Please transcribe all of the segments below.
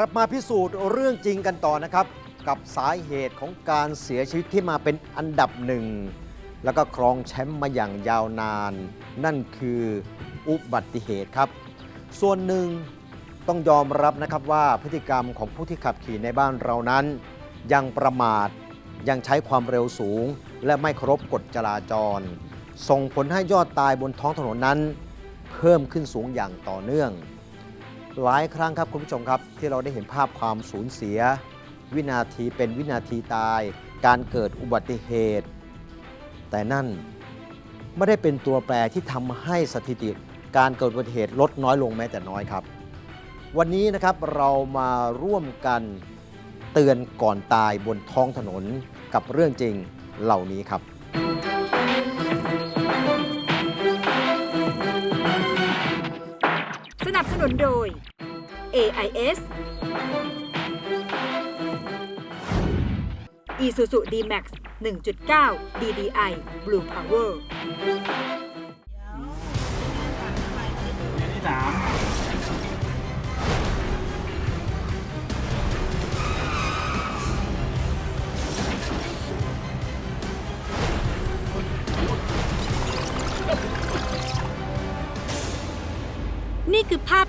กลับมาพิสูจน์เรื่องจริงกันต่อนะครับ กับสาเหตุของการเสียชีวิตที่มาเป็นอันดับหนึ่ง แล้วก็ครองแชมป์มาอย่างยาวนาน นั่นคืออุบัติเหตุครับ ส่วนหนึ่งต้องยอมรับนะครับว่าพฤติกรรมของผู้ที่ขับขี่ในบ้านเรานั้น ยังประมาทยังใช้ความเร็วสูง และไม่เคารพกฎจราจร ส่งผลให้ยอดตายบนท้องถนนนั้น เพิ่มขึ้นสูงอย่างต่อเนื่อง หลายครั้งครับคุณผู้ชมครับ ที่เราได้เห็นภาพความสูญเสีย วินาทีเป็นวินาทีตาย การเกิดอุบัติเหตุ แต่นั่นไม่ได้เป็นตัวแปรที่ทำให้สถิติการเกิดอุบัติเหตุลดน้อยลงแม้แต่น้อยครับ วันนี้นะครับเรามาร่วมกันเตือนก่อนตายบนท้องถนนกับเรื่องจริงเหล่านี้ครับ สนับสนุนโดย AIS Isuzu D-Max 1.9 DDI Blue Power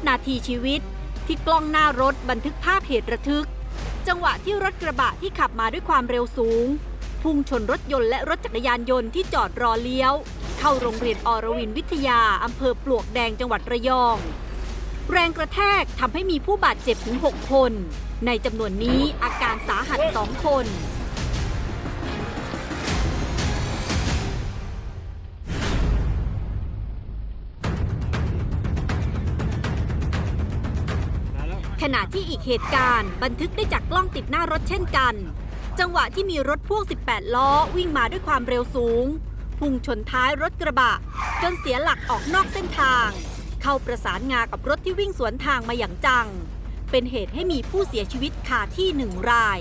นาทีชีวิต ที่กล้องหน้ารถบันทึกภาพเหตุระทึก จังหวะที่รถกระบะที่ขับมาด้วยความเร็วสูง พุ่งชนรถยนต์และรถจักรยานยนต์ที่จอดรอเลี้ยว เข้าโรงเรียนอรวินวิทยาอำเภอปลวกแดงจังหวัดระยอง แรงกระแทกทำให้มีผู้บาดเจ็บถึง 6 คน ในจำนวนนี้อาการสาหัส 2 คน ขณะที่อีกเหตุการณ์บันทึกได้จากกล้องติดหน้ารถเช่นกัน จังหวะที่มีรถพ่วง 18 ล้อวิ่งมาด้วยความเร็วสูง พุ่งชนท้ายรถกระบะ จนเสียหลักออกนอกเส้นทาง เข้าประสานงากับรถที่วิ่งสวนทางมาอย่างจัง เป็นเหตุให้มีผู้เสียชีวิตคาที่หนึ่งราย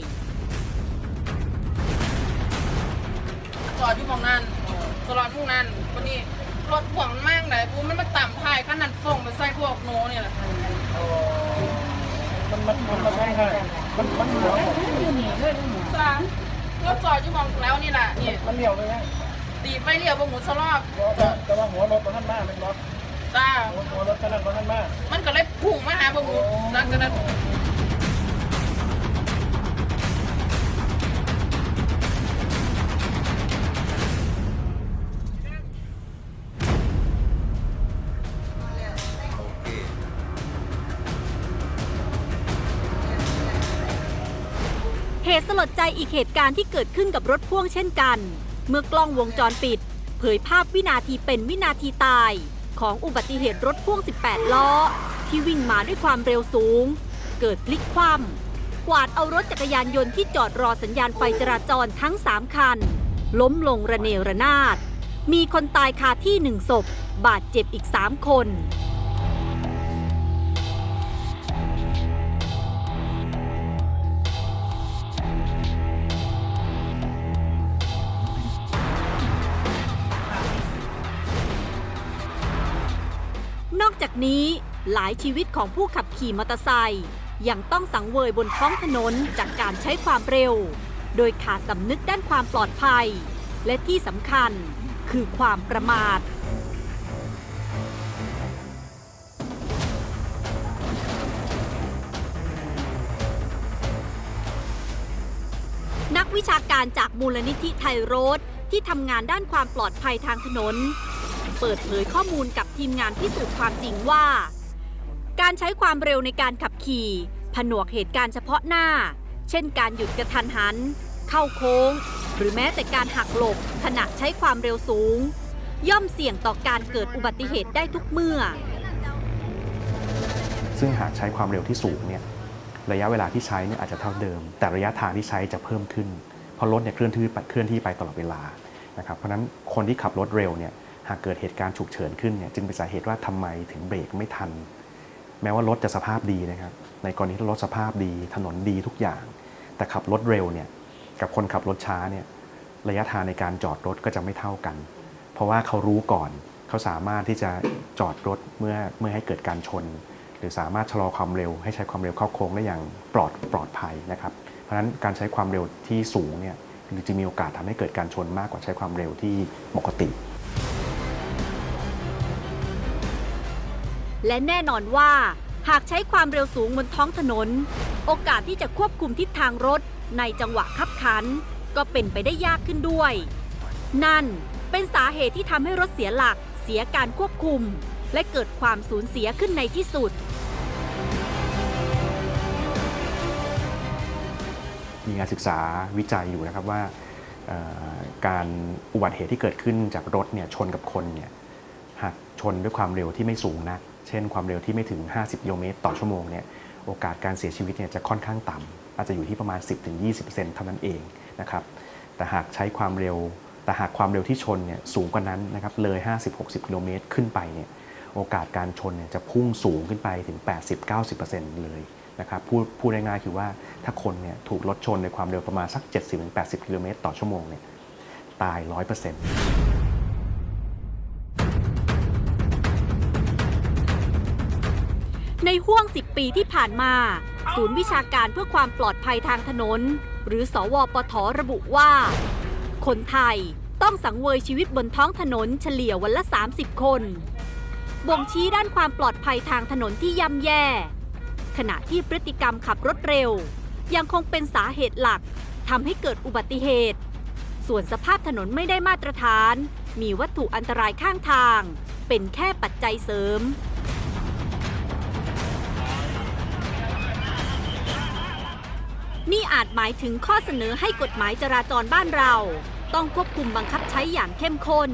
จอดอยู่หมองนั้นตลอดพวกนั้นวันนี้รถพ่วงมันมากไหนกูมันมาต่ำพายขนาดส่งไปใส่พวกโนเนี่ยแหละ มันมันมันมาใช่ใช่มันมันหัวสามรถจอดอยู่หมองแล้วนี่แหละนี่มันเลี้ยวเลยนะตีไปเดียวบนหมุนสลอบแต่ว่าหัวรถมันท่านมากเป็นรถจ้าหัวหัวรถขนาดมันท่านมากมันก็เลยพุ่งมาหาบนหมุนนั่นก็นั้น อีกเหตุการณ์ที่เกิดขึ้นกับรถพ่วงเช่นกัน เมื่อกล้องวงจรปิด เผยภาพวินาทีเป็นวินาทีตาย ของอุบัติเหตุรถพ่วง 18 ล้อ ที่วิ่งมาด้วยความเร็วสูง เกิดพลิกคว่ำกวาดเอารถจักรยานยนต์ที่จอดรอสัญญาณไฟจราจรทั้ง 3 คัน ล้มลงระเนระนาด มีคนตายคาที่หนึ่งศพ บาดเจ็บอีก 3 คน นอกจากนี้หลายชีวิตของผู้ขับขี่มอเตอร์ไซค์ยังต้องสังเวยบนท้องถนนจากการใช้ความเร็ว โดยขาดสำนึกด้านความปลอดภัย และที่สำคัญคือความประมาทนักวิชาการจากมูลนิธิไทยโรดที่ทำงานด้านความปลอดภัยทางถนน เปิดเผยข้อมูลกับทีมงานพิสูจน์ความจริงว่า การใช้ความเร็วในการขับขี่ผนวกเหตุการณ์เฉพาะหน้า เช่นการหยุดกระทันหัน เข้าโค้ง หรือแม้แต่การหักหลบขณะใช้ความเร็วสูง ย่อมเสี่ยงต่อการเกิดอุบัติเหตุได้ทุกเมื่อ ซึ่งหากใช้ความเร็วที่สูงเนี่ยระยะเวลาที่ใช้เนี่ยอาจจะเท่าเดิม แต่ระยะทางที่ใช้จะเพิ่มขึ้น เพราะรถเนี่ยเคลื่อนที่ไปเคลื่อนที่ไปตลอดเวลานะครับเพราะฉะนั้นคนที่ขับรถเร็วเนี่ย หากเกิดเหตุการณ์ฉุกเฉินขึ้นเนี่ยจึงเป็นสาเหตุว่าทำไมถึงเบรกไม่ทัน แม้ว่ารถจะสภาพดีนะครับ ในกรณีที่รถสภาพดี ถนนดีทุกอย่าง แต่ขับรถเร็วเนี่ยกับคนขับรถช้าเนี่ยระยะทางในการจอดรถก็จะไม่เท่ากัน เพราะว่าเขารู้ก่อนเขาสามารถที่จะจอดรถเมื่อเมื่อให้เกิดการชน หรือสามารถชะลอความเร็ว ให้ใช้ความเร็วเข้าโค้งได้อย่างปลอดปลอดภัยนะครับ เพราะฉะนั้นการใช้ความเร็วที่สูงเนี่ยจะมีโอกาสทำให้เกิดการชนมากกว่าใช้ความเร็วที่ปกติ และแน่นอนว่า หากใช้ความเร็วสูงบนท้องถนน โอกาสที่จะควบคุมทิศทางรถในจังหวะขับขัน ก็เป็นไปได้ยากขึ้นด้วย นั่นเป็นสาเหตุที่ทำให้รถเสียหลักเสียการควบคุม และเกิดความสูญเสียขึ้นในที่สุด มีงานศึกษาวิจัยอยู่นะครับว่าเอ่อการอุบัติเหตุที่เกิดขึ้นจากรถเนี่ยชนกับคนเนี่ยหากชนด้วยความเร็วที่ไม่สูงนัก เช่นความเร็วที่ไม่ถึง 50กิโลเมตรต่อชั่วโมงเนี่ยโอกาสการเสียชีวิตเนี่ยจะค่อนข้างต่ำอาจจะอยู่ที่ประมาณ 10-20%เท่านั้นเองนะครับแต่หากใช้ความเร็ว แต่หากความเร็วที่ชนเนี่ยสูงกว่านั้นนะครับเลย 50-60กิโลเมตรขึ้นไปเนี่ยโอกาสการชนเนี่ยจะพุ่งสูงขึ้นไปถึง 80-90%เลยนะครับพูดพูดง่ายๆคือว่าถ้าคนเนี่ยถูกรถชนในความเร็วประมาณสัก 70-80กิโลเมตรต่อชั่วโมงเนี่ยตาย 100% 10 ปีที่ผ่านมา ศูนย์วิชาการเพื่อความปลอดภัยทางถนน หรือสวปทระบุว่า คนไทยต้องสังเวยชีวิตบนท้องถนนเฉลี่ยวันละ 30 คนบ่งชี้ด้านความปลอดภัยทางถนนที่ย่ำแย่ ขณะที่พฤติกรรมขับรถเร็ว ยังคงเป็นสาเหตุหลักทำให้เกิดอุบัติเหตุ ส่วนสภาพถนนไม่ได้มาตรฐาน มีวัตถุอันตรายข้างทาง เป็นแค่ปัจจัยเสริม นี่อาจหมายถึงข้อเสนอให้กฎหมายจราจรบ้านเรา ต้องควบคุมบังคับใช้อย่างเข้มข้น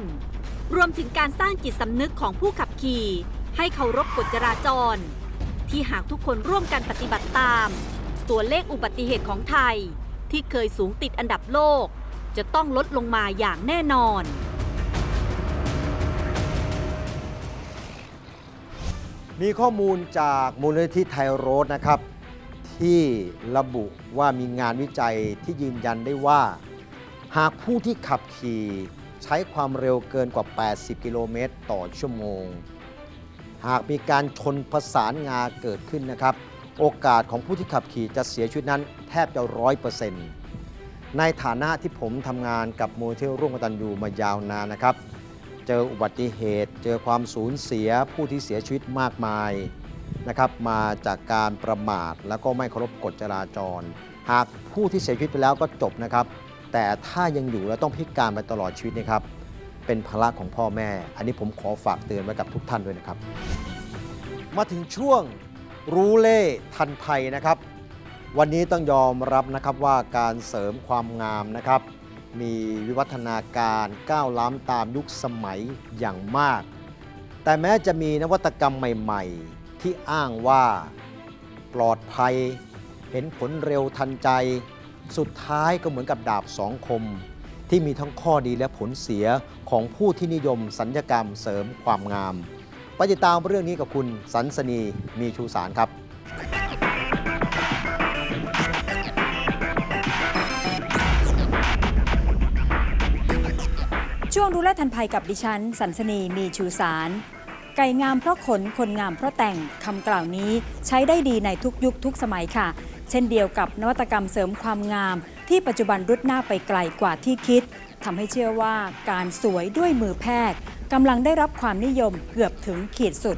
รวมถึงการสร้างจิตสำนึกของผู้ขับขี่ ให้เคารพกฎจราจร ที่หากทุกคนร่วมกันปฏิบัติตาม ตัวเลขอุบัติเหตุของไทย ที่เคยสูงติดอันดับโลก จะต้องลดลงมาอย่างแน่นอนมีข้อมูลจากมูลนิธิไทยโรดนะครับ ที่ระบุว่ามีงานวิจัยที่ยืนยันได้ว่า หากผู้ที่ขับขี่ใช้ความเร็วเกินกว่า 80 กิโลเมตรต่อชั่วโมง หากมีการชนประสานงาเกิดขึ้นนะครับ โอกาสของผู้ที่ขับขี่จะเสียชีวิตนั้นแทบจะร้อยเปอร์เซ็นต์ในฐานะที่ผมทำงานกับมูลร่วมกตันยูมายาวนานนะครับ เจออุบัติเหตุ เจอความสูญเสียผู้ที่เสียชีวิตมากมาย นะครับมาจากการประมาทแล้วก็ไม่เคารพกฎจราจร หากผู้ที่เสียชีวิตไปแล้วก็จบนะครับ แต่ถ้ายังอยู่แล้วต้องพิการไปตลอดชีวิตนะครับ เป็นภาระของพ่อแม่ อันนี้ผมขอฝากเตือนไว้กับทุกท่านด้วยนะครับ มาถึงช่วงรู้เล่ทันภัยนะครับ วันนี้ต้องยอมรับนะครับว่าการเสริมความงามนะครับ มีวิวัฒนาการก้าวล้ำตามยุคสมัยอย่างมาก แต่แม้จะมีนวัตกรรมใหม่ ๆ ที่อ้างว่า ปลอดภัย เห็นผลเร็วทันใจ สุดท้ายก็เหมือนกับดาบสองคม ที่มีทั้งข้อดีและผลเสียของผู้ที่นิยมสัญญกรรมเสริมความงามไปติดตามเรื่องนี้กับคุณสันสนีมีชูสารครับช่วงรู้และทันภัยกับดิฉัน สันสนีมีชูสาร ไก่งามเพราะขน คนงามเพราะแต่งคำกล่าวนี้ใช้ได้ดีในทุกยุคทุกสมัยค่ะ เช่นเดียวกับนวัตกรรมเสริมความงาม ที่ปัจจุบันรุดหน้าไปไกลกว่าที่คิดทำให้เชื่อว่าการสวยด้วยมือแพทย์กำลังได้รับความนิยมเกือบถึงขีดสุด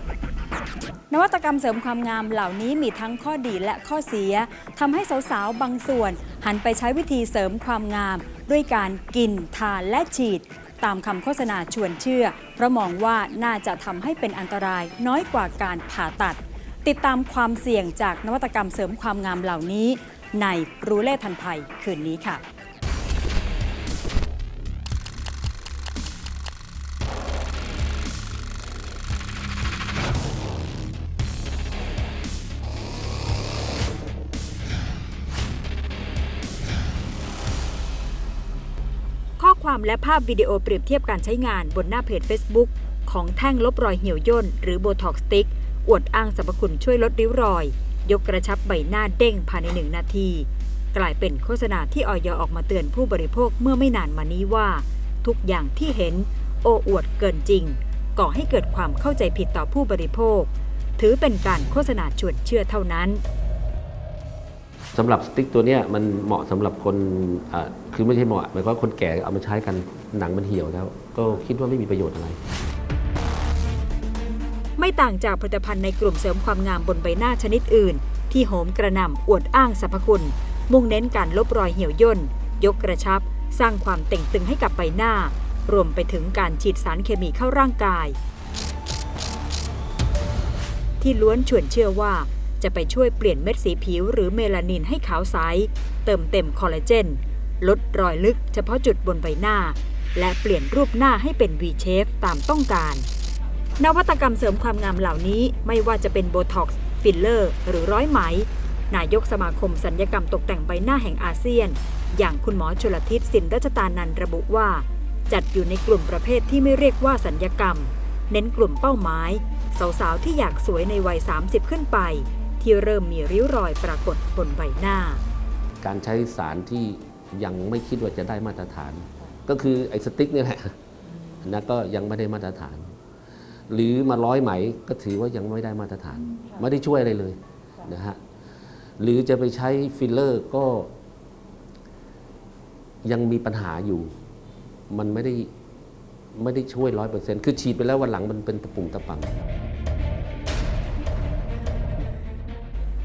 นวัตกรรมเสริมความงามเหล่านี้มีทั้งข้อดีและข้อเสียทำให้สาวๆบางส่วน หันไปใช้วิธีเสริมความงาม ด้วยการกินทานและฉีด ตามคำโฆษณาชวนเชื่อ เพราะมองว่าน่าจะทำให้เป็นอันตรายน้อยกว่าการผ่าตัด ติดตามความเสี่ยงจากนวัตกรรมเสริมความงามเหล่านี้ ในรู้เล่ทันภัยคืนนี้ค่ะ ความและภาพวิดีโอเปรียบเทียบการใช้งานบนหน้าเพจ Facebook ของแท่งลบรอยเหี่ยวย่น หรือโบท็อกสติ๊กอวดอ้างสรรพคุณช่วยลดริ้วรอย ยกกระชับใบหน้าเด้งภายในหนึ่งนาที กลายเป็นโฆษณาที่ออยออกมาเตือนผู้บริโภคเมื่อไม่นานมานี้ว่า ทุกอย่างที่เห็น โอ้อวดเกินจริง ก่อให้เกิดความเข้าใจผิดต่อผู้บริโภค ถือเป็นการโฆษณาชวนเชื่อเท่านั้น สำหรับสติ๊กตัวเนี้ยมันเหมาะสำหรับคนอ่าคือไม่ใช่เหมาะหมายความว่าคนแก่เอามาใช้กันหนังมันเหี่ยวแล้ว ก็คิดว่าไม่มีประโยชน์อะไร ไม่ต่างจากผลิตภัณฑ์ในกลุ่มเสริมความงามบนใบหน้าชนิดอื่น ที่โหมกระหน่ำอวดอ้างสรรพคุณ มุ่งเน้นการลบรอยเหี่ยวย่น ยกกระชับ สร้างความเต่งตึงให้กับใบหน้า รวมไปถึงการฉีดสารเคมีเข้าร่างกาย ที่ล้วนชวนเชื่อว่า จะไปช่วยเปลี่ยนเม็ดสีผิวหรือเมลานินให้ขาวใส เติมเต็มคอลลาเจน ลดรอยลึกเฉพาะจุดบนใบหน้า และเปลี่ยนรูปหน้าให้เป็น V shape ตามต้องการ นวัตกรรมเสริมความงามเหล่านี้ไม่ว่าจะเป็นโบท็อกซ์ฟิลเลอร์ หรือร้อยไหม นายกสมาคมสัญญกรรมตกแต่งใบหน้าแห่งอาเซียน อย่างคุณหมอชลทิศสินรัชตานันระบุว่า จัดอยู่ในกลุ่มประเภทที่ไม่เรียกว่าสัญญกรรม เน้นกลุ่มเป้าหมายสาวๆ ที่อยากสวยในวัย 30 ขึ้นไป ที่เริ่มมีริ้วรอยปรากฏบนใบหน้า การใช้สารที่ยังไม่คิดว่าจะได้มาตรฐาน ก็คือไอ้สติ๊กนี่แหละนะก็ยังไม่ได้มาตรฐาน หรือมาร้อยไหมก็ถือว่ายังไม่ได้มาตรฐาน ไม่ได้ช่วยอะไรเลยนะฮะหรือจะไปใช้ฟิลเลอร์ก็ ยังมีปัญหาอยู่ มันไม่ได้ไม่ได้ช่วยร้อยเปอร์เซ็นต์คือฉีดไปแล้ววันหลังมันเป็นตะปุ่มตะปัง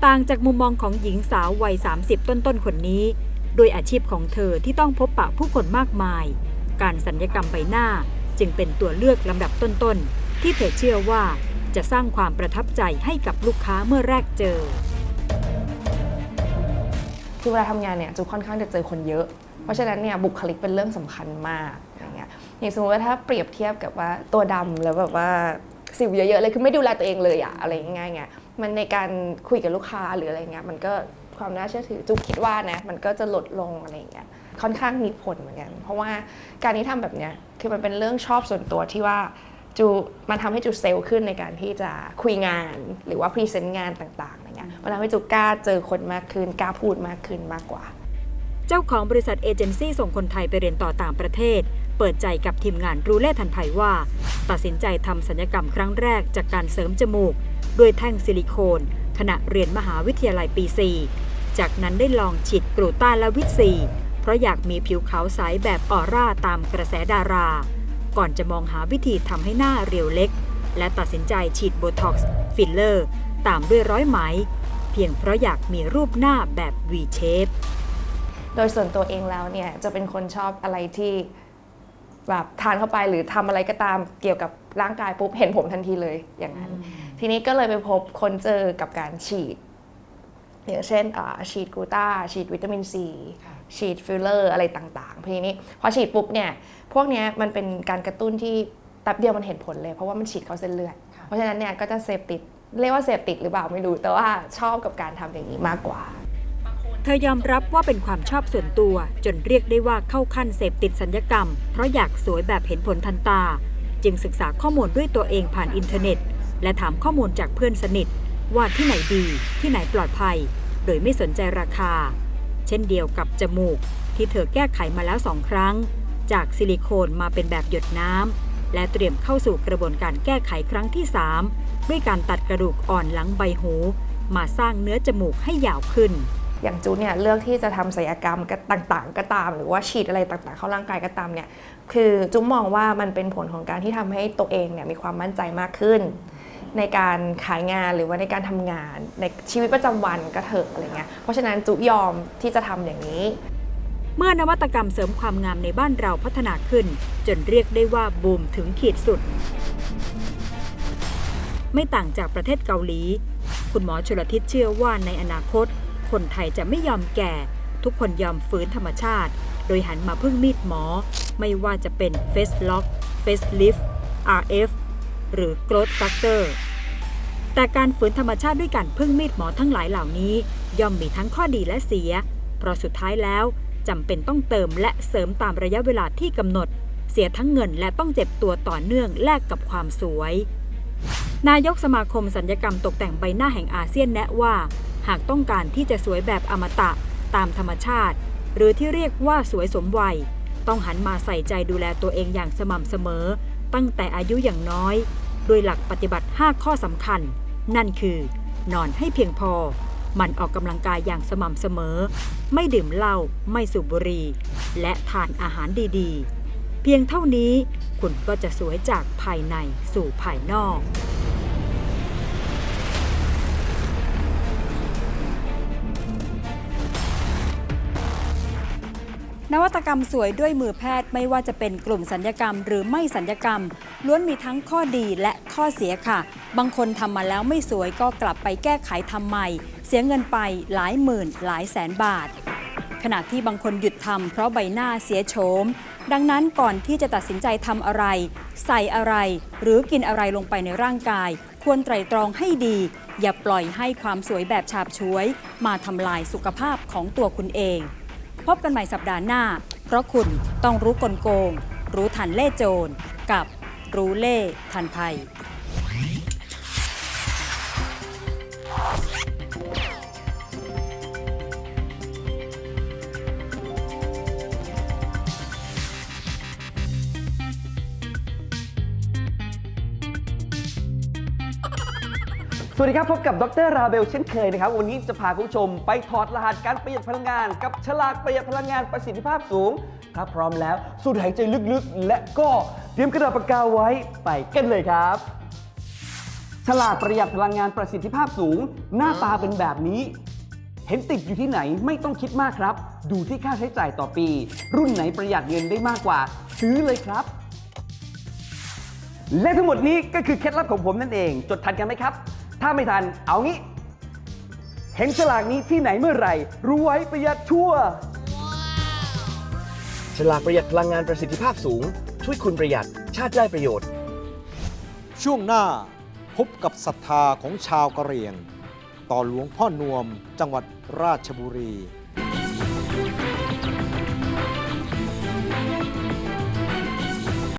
ต่างจากมุมมองของหญิงสาววัย 30 ต้นๆคนนี้ โดยอาชีพของเธอที่ต้องพบปะผู้คนมากมาย การสัญญกรรมใบหน้าจึงเป็นตัวเลือกลำดับต้นๆ ที่เธอเชื่อว่าจะสร้างความประทับใจให้กับลูกค้าเมื่อแรกเจอ คือเวลาทำงานเนี่ยจูค่อนข้างจะเจอคนเยอะ เพราะฉะนั้นเนี่ยบุคลิกเป็นเรื่องสำคัญมากอย่างเงี้ยอย่างสมมติว่าถ้าเปรียบเทียบกับว่าตัวดำแล้วแบบว่าสิวเยอะๆเลยคือไม่ดูแลตัวเองเลยอะอะไรง่ายๆเงี้ย มันในการคุยกับลูกค้าหรืออะไรเงี้ยมันก็ความน่าเชื่อถือจูคิดว่านะมันก็จะลดลงอะไรเงี้ยค่อนข้างมีผลเหมือนกัน เพราะว่าการที่ทำแบบเนี้ยคือมันเป็นเรื่องชอบส่วนตัวที่ว่าจูมันทำให้จูเซลล์ขึ้นในการที่จะคุยงานหรือว่าพรีเซนต์งานต่างๆอะไรเงี้ยมันทำให้จูกล้าเจอคนมากขึ้นกล้าพูดมากขึ้นมากกว่า จ้าของบริษัทเอเจนซี่ส่งคนไทยไปเรียนต่อต่างประเทศ เปิดใจกับทีมงานรู้เล่ทันภัยว่า ตัดสินใจทำศัลยกรรมครั้งแรกจากการเสริมจมูก ด้วยแท่งซิลิโคน ขณะเรียนมหาวิทยาลัยปี 4 จากนั้นได้ลองฉีดกรูต้าและวิตซี เพราะอยากมีผิวขาวใสแบบออร่าตามกระแสดารา ก่อนจะมองหาวิธีทำให้หน้าเรียวเล็ก และตัดสินใจฉีดโบท็อกซ์ฟิลเลอร์ ตามด้วยร้อยไหม เพียงเพราะอยากมีรูปหน้าแบบ V shape โดยส่วนตัวเองแล้วเนี่ยจะเป็นคนชอบอะไรที่แบบทานเข้าไปหรือทำอะไรก็ตามเกี่ยวกับร่างกายปุ๊บเห็นผมทันทีเลยอย่างนั้น ทีนี้ก็เลยไปพบคนเจอกับการฉีด อย่างเช่นอ่าฉีดกลูตาฉีดวิตามินซีฉีดฟิลเลอร์อะไรต่างๆทีนี้พอฉีดปุ๊บเนี่ยพวกเนี้ยมันเป็นการกระตุ้นที่แป๊บเดียวมันเห็นผลเลยเพราะว่ามันฉีดเข้าเส้นเลือด เพราะฉะนั้นเนี่ยก็จะเสพติดเรียกว่าเสพติดหรือเปล่าไม่รู้แต่ว่าชอบกับการทำอย่างนี้มากกว่า เธอยอมรับว่าเป็นความชอบส่วนตัว จนเรียกได้ว่าเข้าขั้นเสพติดสัญญกรรม เพราะอยากสวยแบบเห็นผลทันตา จึงศึกษาข้อมูลด้วยตัวเองผ่านอินเทอร์เน็ต และถามข้อมูลจากเพื่อนสนิท ว่าที่ไหนดี ที่ไหนปลอดภัย โดยไม่สนใจราคา เช่นเดียวกับจมูก ที่เธอแก้ไขมาแล้วสองครั้ง จากซิลิโคนมาเป็นแบบหยดน้ำและเตรียมเข้าสู่กระบวนการแก้ไขครั้งที่ 3 ด้วยการตัดกระดูกอ่อนหลังใบหู มาสร้างเนื้อจมูกให้ยาวขึ้น อย่างจูเนี่ยเลือกที่จะทำศัลยกรรมต่างๆ ก็ตาม หรือว่าฉีดอะไรต่างๆ เข้าร่างกายก็ตามเนี่ยคือจุ๊มมองว่ามันเป็นผลของการที่ทำให้ตัวเองเนี่ยมีความมั่นใจมากขึ้น ในการขายงานหรือว่าในการทำงานในชีวิตประจำวันก็เถอะอะไรเงี้ยเพราะฉะนั้นจุยอมที่จะทำอย่างนี้ เมื่อนวัตกรรมเสริมความงามในบ้านเราพัฒนาขึ้น จนเรียกได้ว่าบูมถึงขีดสุด ไม่ต่างจากประเทศเกาหลี คุณหมอชลทิศเชื่อว่าในอนาคต คนไทยจะไม่ยอมแก่ ทุกคนยอมฝืนธรรมชาติ โดยหันมาพึ่งมีดหมอ ไม่ว่าจะเป็น Face Lock Face Lift RF หรือ Growth Factor แต่การฝืนธรรมชาติด้วยการพึ่งมีดหมอทั้งหลายเหล่านี้ ย่อมมีทั้งข้อดีและเสีย เพราะสุดท้ายแล้วจำเป็นต้องเติมและเสริมตามระยะเวลาที่กำหนด เสียทั้งเงินและต้องเจ็บตัวต่อเนื่องแลกกับความสวย นายกสมาคมสัญญกรรมตกแต่งใบหน้าแห่งอาเซียนแนะว่า หากต้องการที่จะสวยแบบอมตะตามธรรมชาติ หรือที่เรียกว่าสวยสมวัย ต้องหันมาใส่ใจดูแลตัวเองอย่างสม่ำเสมอ ตั้งแต่อายุอย่างน้อย โดยหลักปฏิบัติ 5 ข้อสำคัญ นั่นคือ นอนให้เพียงพอหมันออกกำลังกายอย่างสม่ำเสมอ ไม่ดื่มเหล้า ไม่สูบบุหรี่ และทานอาหารดีๆ เพียงเท่านี้คุณก็จะสวยจากภายในสู่ภายนอก นวัตกรรมสวยด้วยมือแพทย์ไม่ว่าจะเป็นกลุ่มสัญญกรรม หรือไม่สัญญกรรม ล้วนมีทั้งข้อดีและข้อเสียค่ะ บางคนทำมาแล้วไม่สวยก็กลับไปแก้ไขทำใหม่ เสียเงินไปหลายหมื่นหลายแสนบาท ขณะที่บางคนหยุดทำเพราะใบหน้าเสียโฉมดังนั้นก่อนที่จะตัดสินใจทำอะไร ใส่อะไร หรือกินอะไรลงไปในร่างกาย ควรไตรตรองให้ดี อย่าปล่อยให้ความสวยแบบฉาบฉวย มาทำลายสุขภาพของตัวคุณเอง พบกันใหม่สัปดาห์หน้า เพราะคุณต้องรู้กลโกง รู้ทันเล่โจรกับรู้เล่ทันภัย วัสดีครับ พบกับดรราเบลเช่นเคยนะครับ วันนี้จะพาคุณผู้ชมไปถอดรหัสการประหยัดพลังงาน กับฉลากประหยัดพลังงานประสิทธิภาพสูงถ้าพร้อมแล้ว สูดหายใจลึกๆ และก็เตรียมกระดาษปากกาไว้ไปกันเลยครับ ฉลากประหยัดพลังงานประสิทธิภาพสูง หน้าตาเป็นแบบนี้ เห็นติดอยู่ที่ไหนไม่ต้องคิดมากครับ ดูที่ค่าใช้จ่ายต่อปี รุ่นไหนประหยัดเงินได้มากกว่า ซื้อเลยครับและทั้งหมดนี้ก็คือเคล็ดลับของผมนั่นเอง จดทันกันไหมครับ ถ้าไม่ทันเอางี้ เห็นฉลากนี้ที่ไหนเมื่อไหร่ รู้ไว้ประหยัดชั่ว ฉลากประหยัดพลังงานประสิทธิภาพสูง ช่วยคุณประหยัดชาติได้ประโยชน์ ช่วงหน้าพบกับศรัทธาของชาวกะเหรี่ยง ต่อหลวงพ่อนวมจังหวัดราชบุรี